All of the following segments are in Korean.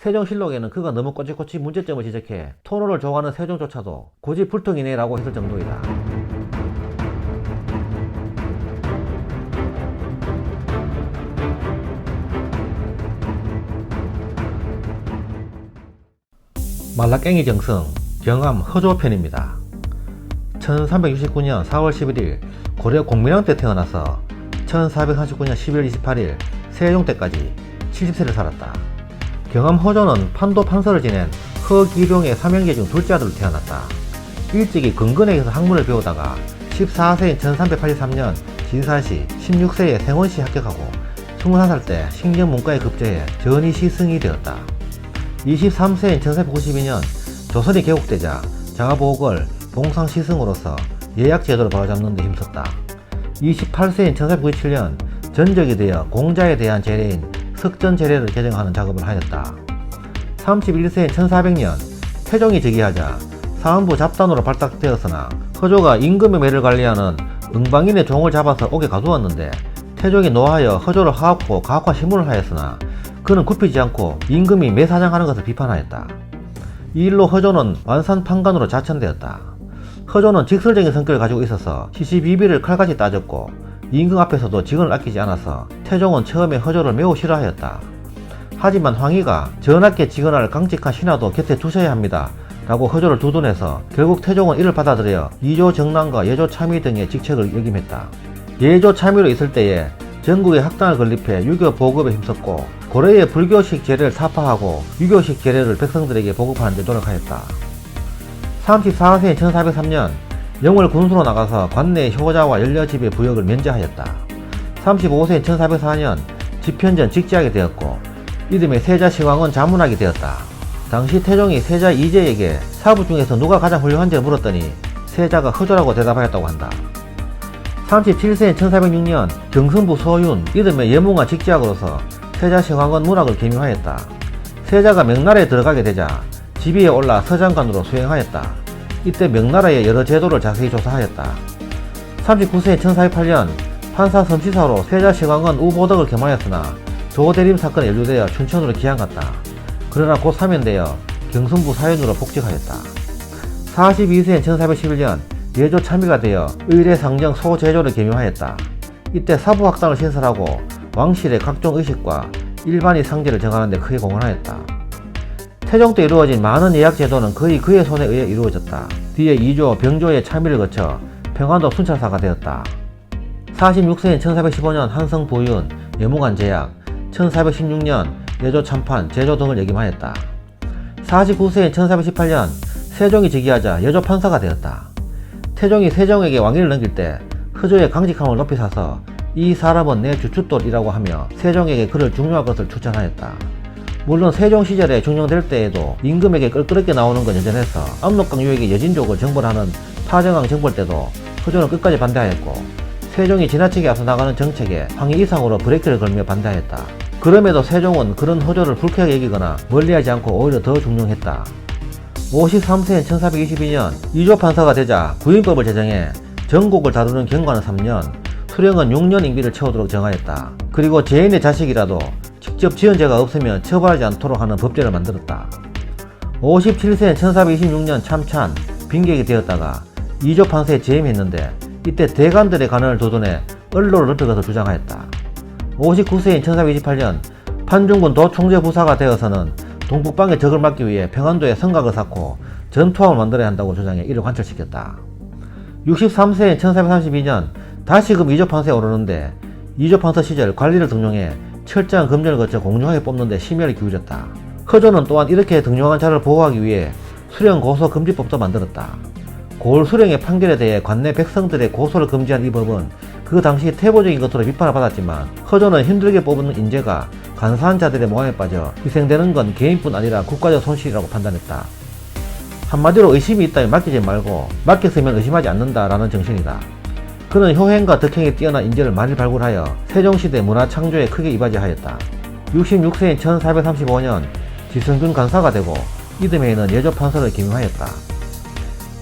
세종실록에는 그가 너무 꼬치꼬치 문제점을 지적해 토노를 좋아하는 세종조차도 고집불통이네 라고 했을 정도이다. 말라깽이 정성 경암 허조편입니다. 1369년 4월 11일 고려 공민왕 때 태어나서 1439년 12월 28일 세종 때까지 70세를 살았다. 경암 허조는 판도 판서를 지낸 허기룡의 삼형제 중 둘째 아들로 태어났다. 일찍이 근근에게서 학문을 배우다가 14세인 1383년 진사시 16세에 생원시 합격하고 21살 때 신경문과에 급제해 전이 시 승이 되었다. 23세인 1492년 조선이 개국되자 장하보궐 봉상시승으로서 예약제도를 바로잡는 데 힘썼다. 28세인 1497년 전적이 되어 공자에 대한 제례인 석전 제례를 개정하는 작업을 하였다. 31세인 1400년 태종이 즉위하자 사헌부 잡단으로 발탁되었으나 허조가 임금의 매를 관리하는 응방인의 종을 잡아서 옥에 가두었는데 태종이 노하여 허조를 하악고 가학화 신문을 하였으나 그는 굽히지 않고 임금이 매사장하는 것을 비판하였다. 이 일로 허조는 완산 판관으로 자천되었다. 허조는 직설적인 성격을 가지고 있어서 시시비비를 칼같이 따졌고 임금 앞에서도 직언을 아끼지 않아서 태종은 처음에 허조를 매우 싫어하였다. 하지만 황희가 전하께 직언할 강직한 신하도 곁에 두셔야 합니다. 라고 허조를 두둔해서 결국 태종은 이를 받아들여 이조 정난과 예조 참의 등의 직책을 역임했다. 예조 참의로 있을 때에 전국에 학당을 건립해 유교 보급에 힘썼고 고려의 불교식 제례를 타파하고 유교식 제례를 백성들에게 보급하는 데 노력하였다. 34세인 1403년 영월 군수로 나가서 관내 효자와 연려집의 부역을 면제하였다. 35세인 1404년 집현전 직지하게 되었고 이듬해 세자 시왕은 자문하게 되었다. 당시 태종이 세자 이재에게 사부 중에서 누가 가장 훌륭한지 물었더니 세자가 허조라고 대답하였다고 한다. 37세인 1406년 경승부 소윤 이듬해 예문과 직지학으로서 세자 시황은 문학을 개명하였다. 세자가 명나라에 들어가게 되자 지위에 올라 서장관으로 수행하였다. 이때 명나라의 여러 제도를 자세히 조사하였다. 39세인 1408년 판사 섬시사로 세자 시황은 우보덕을 겸하였으나 조대림 사건에 연루되어 춘천으로 기양갔다. 그러나 곧 사면되어 경승부 사연으로 복직하였다. 42세인 1411년 예조 참의가 되어 의례 상정 소제조를 개명하였다. 이때 사부학당을 신설하고 왕실의 각종 의식과 일반의 상제를 정하는 데 크게 공헌하였다. 태종 때 이루어진 많은 예약 제도는 거의 그의 손에 의해 이루어졌다. 뒤에 이조, 병조의 참의를 거쳐 평안도 순찰사가 되었다. 46세인 1415년 한성 부윤, 예무관 제약, 1416년 예조 참판, 제조 등을 역임하였다. 49세인 1418년 세종이 즉위하자 예조 판사가 되었다. 태종이 세종에게 왕위를 넘길 때 허조의 강직함을 높이 사서 이 사람은 내 주춧돌이라고 하며 세종에게 그를 중용할 것을 추천하였다. 물론 세종 시절에 중용될 때에도 임금에게 껄끄럽게 나오는 건 여전해서 압록강 유역의 여진족을 정벌하는 파정왕 정벌 때도 허조는 끝까지 반대하였고 세종이 지나치게 앞서 나가는 정책에 황희 이상으로 브레이크를 걸며 반대하였다. 그럼에도 세종은 그런 허조를 불쾌하게 여기거나 멀리하지 않고 오히려 더 중용했다. 53세인 1422년 이조 판사가 되자 구인법을 제정해 전국을 다루는 경관은 3년, 수령은 6년 임기를 채우도록 정하였다. 그리고 죄인의 자식이라도 직접 지은 죄가 없으면 처벌하지 않도록 하는 법제를 만들었다. 57세인 1426년 참찬, 빈객이 되었다가 이조 판사에 재임했는데 이때 대관들의 도둔해 언로를 넓힌 것을 주장하였다. 59세인 1428년 판중군 도총재 부사가 되어서는 동북방의 적을 막기 위해 평안도에 성곽을 쌓고 전투함을 만들어야 한다고 주장해 이를 관철시켰다. 63세인 1432년 다시금 이조판서에 오르는데 이조 판서 시절 관리를 등용해 철저한 검열을 거쳐 공정하게 뽑는데 심혈을 기울였다. 허조는 또한 이렇게 등용한 자를 보호하기 위해 수령 고소 금지법도 만들었다. 고을 수령의 판결에 대해 관내 백성들의 고소를 금지한 이 법은 그 당시 태보적인 것으로 비판을 받았지만 허조는 힘들게 뽑는 인재가 간사한 자들의 모함에 빠져 희생되는 건 개인뿐 아니라 국가적 손실이라고 판단했다. 한마디로 의심이 있다면 맡기지 말고 맡겼으면 의심하지 않는다라는 정신이다. 그는 효행과 덕행에 뛰어난 인재를 많이 발굴하여 세종시대 문화 창조에 크게 이바지하였다. 66세인 1435년 지성균 간사가 되고 이듬해에는 예조 판서를 기명하였다.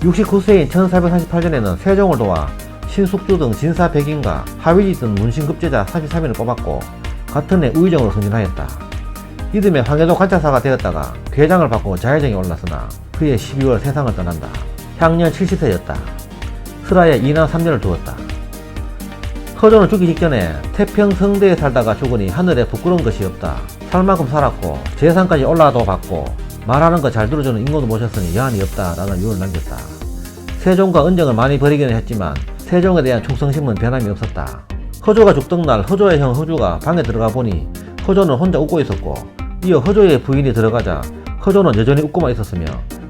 69세인 1438년에는 세종을 도와 신숙주 등 진사 백인과 하위지 등 문신급제자 43인을 뽑았고 같은 해 우의정으로 승진하였다. 이듬해 황해도 관찰사가 되었다가 괴장을 받고 자회정에 올랐으나 그해 12월 세상을 떠난다. 향년 70세였다. 슬하에 2남 3년을 두었다. 허조는 죽기 직전에 태평 성대에 살다가 죽으니 하늘에 부끄러운 것이 없다. 살 만큼 살았고 재산까지 올라도 받고 말하는 거 잘 들어주는 인고도 모셨으니 여한이 없다라는 유언을 남겼다. 세종과 은정을 많이 벌이기는 했지만 세종에 대한 충성심은 변함이 없었다. 허조가 죽던 날 허조의 형 허주가 방에 들어가 보니 허조는 혼자 웃고 있었고 이어 허조의 부인이 들어가자 허조는 여전히 웃고만 있었으며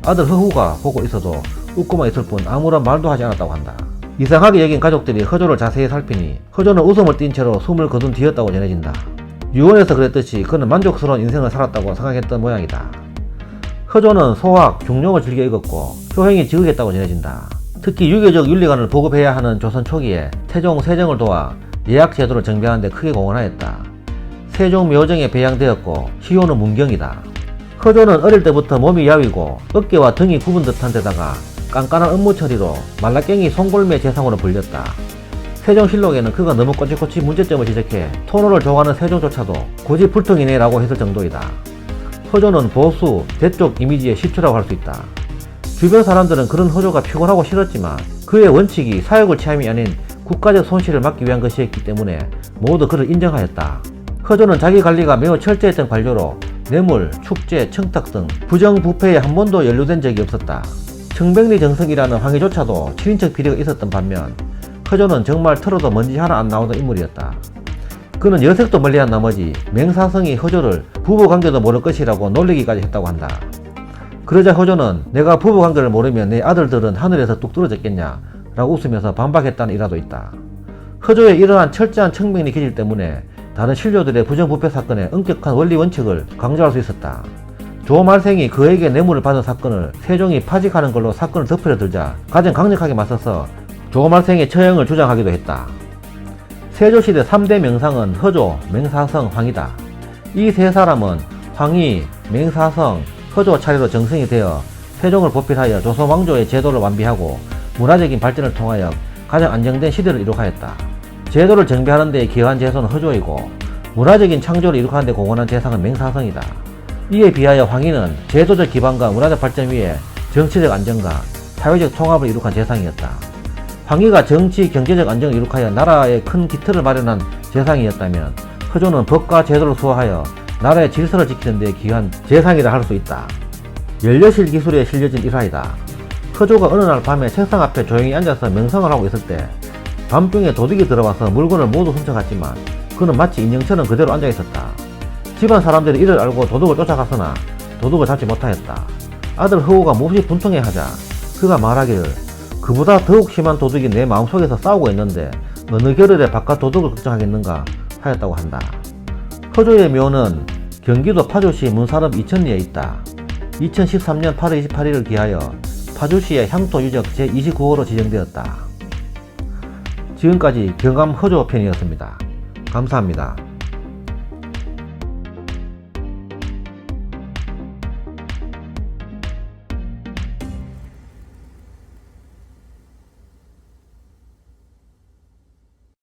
아들 허후가 보고 있어도 웃고만 있을 뿐 아무런 말도 하지 않았다고 한다. 이상하게 여긴 가족들이 허조를 자세히 살피니 허조는 웃음을 띤 채로 숨을 거둔 뒤였다고 전해진다. 유언에서 그랬듯이 그는 만족스러운 인생을 살았다고 생각했던 모양이다. 허조는 소학, 중용을 즐겨 읽었고 효행이 지극했다고 전해진다. 특히 유교적 윤리관을 보급해야 하는 조선 초기에 태종 세정을 도와 예약 제도를 정비하는 데 크게 공헌하였다. 세종 묘정에 배양되었고 시효는 문경이다. 허조는 어릴 때부터 몸이 야위고 어깨와 등이 굽은 듯한 데다가 깐깐한 업무 처리로 말라깽이 송골매 재상으로 불렸다. 세종실록에는 그가 너무 꼬치꼬치 문제점을 지적해 토노를 좋아하는 세종조차도 굳이 불통이네라고 했을 정도이다. 허조는 보수, 대쪽 이미지의 시초라고 할 수 있다. 주변 사람들은 그런 허조가 피곤하고 싫었지만 그의 원칙이 사역을 취함이 아닌 국가적 손실을 막기 위한 것이었기 때문에 모두 그를 인정하였다. 허조는 자기 관리가 매우 철저했던 관료로 뇌물, 축제, 청탁 등 부정부패에 한 번도 연루된 적이 없었다. 청백리 정성이라는 황해조차도 친인척 비리가 있었던 반면 허조는 정말 털어도 먼지 하나 안 나오던 인물이었다. 그는 여색도 멀리한 나머지 맹사성이 허조를 부부관계도 모를 것이라고 놀리기까지 했다고 한다. 그러자 허조는 내가 부부관계를 모르면 내 아들들은 하늘에서 뚝 떨어졌겠냐 라고 웃으면서 반박했다는 일화도 있다. 허조의 이러한 철저한 청명리 기질 때문에 다른 신료들의 부정부패 사건의 엄격한 원리 원칙을 강조할 수 있었다. 조말생이 그에게 뇌물을 받은 사건을 세종이 파직하는 걸로 사건을 덮으려 들자 가장 강력하게 맞서서 조말생의 처형을 주장하기도 했다. 세조시대 3대 명상은 허조, 맹사성, 황이다. 이 세 사람은 황희, 맹사성, 허조 차례로 정승이 되어 세종을 보필하여 조선 왕조의 제도를 완비하고 문화적인 발전을 통하여 가장 안정된 시대를 이룩하였다. 제도를 정비하는 데 기여한 재소는 허조이고 문화적인 창조를 이룩하는 데 공헌한 재상은 맹사성이다. 이에 비하여 황희는 제도적 기반과 문화적 발전 위에 정치적 안정과 사회적 통합을 이룩한 재상이었다. 황희가 정치, 경제적 안정을 이룩하여 나라의 큰 기틀을 마련한 재상이었다면 허조는 법과 제도를 수호하여 나라의 질서를 지키는 데 기여한 재상이라 할 수 있다. 연려실 기술에 실려진 일화이다. 허조가 어느 날 밤에 책상 앞에 조용히 앉아서 명상을 하고 있을 때 밤중에 도둑이 들어와서 물건을 모두 훔쳐갔지만 그는 마치 인형처럼 그대로 앉아 있었다. 집안 사람들이 이를 알고 도둑을 쫓아갔으나 도둑을 잡지 못하였다. 아들 허우가 몹시 분통해 하자 그가 말하기를 그보다 더욱 심한 도둑이 내 마음속에서 싸우고 있는데 어느 겨를에 바깥 도둑을 걱정하겠는가 하였다고 한다. 허조의 묘는 경기도 파주시 문사름 이천리에 있다. 2013년 8월 28일을 기하여 파주시의 향토 유적 제29호로 지정되었다. 지금까지 경암 허조 편이었습니다. 감사합니다.